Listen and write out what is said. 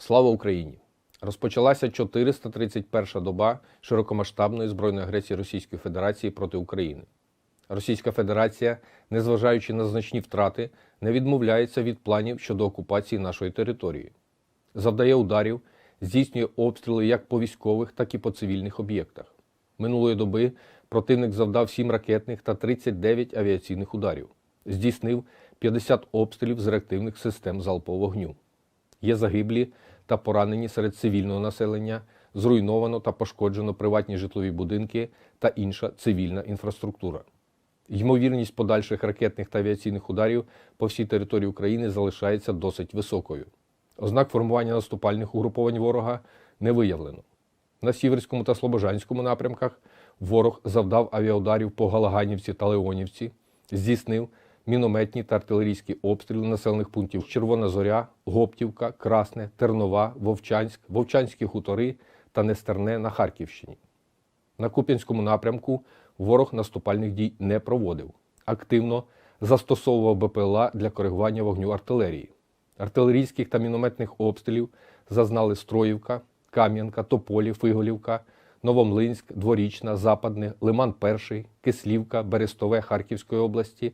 Слава Україні! Розпочалася 431 доба широкомасштабної збройної агресії Російської Федерації проти України. Російська Федерація, незважаючи на значні втрати, не відмовляється від планів щодо окупації нашої території, завдає ударів, здійснює обстріли як по військових, так і по цивільних об'єктах. Минулої доби противник завдав 7 ракетних та 39 авіаційних ударів, здійснив 50 обстрілів з реактивних систем залпового вогню. Є загиблі та поранені серед цивільного населення, зруйновано та пошкоджено приватні житлові будинки та інша цивільна інфраструктура. Ймовірність подальших ракетних та авіаційних ударів по всій території України залишається досить високою. Ознак формування наступальних угруповань ворога не виявлено. На Сіверському та Слобожанському напрямках ворог завдав авіаударів по Галаганівці та Леонівці, здійснив мінометні та артилерійські обстріли населених пунктів Червона Зоря, Гоптівка, Красне, Тернова, Вовчанськ, Вовчанські хутори та Нестерне на Харківщині. На Куп'янському напрямку ворог наступальних дій не проводив. Активно застосовував БПЛА для коригування вогню артилерії. Артилерійських та мінометних обстрілів зазнали Строївка, Кам'янка, Тополі, Фиголівка, Новомлинськ, Дворічна, Западне, Лиман Перший, Кислівка, Берестове Харківської області,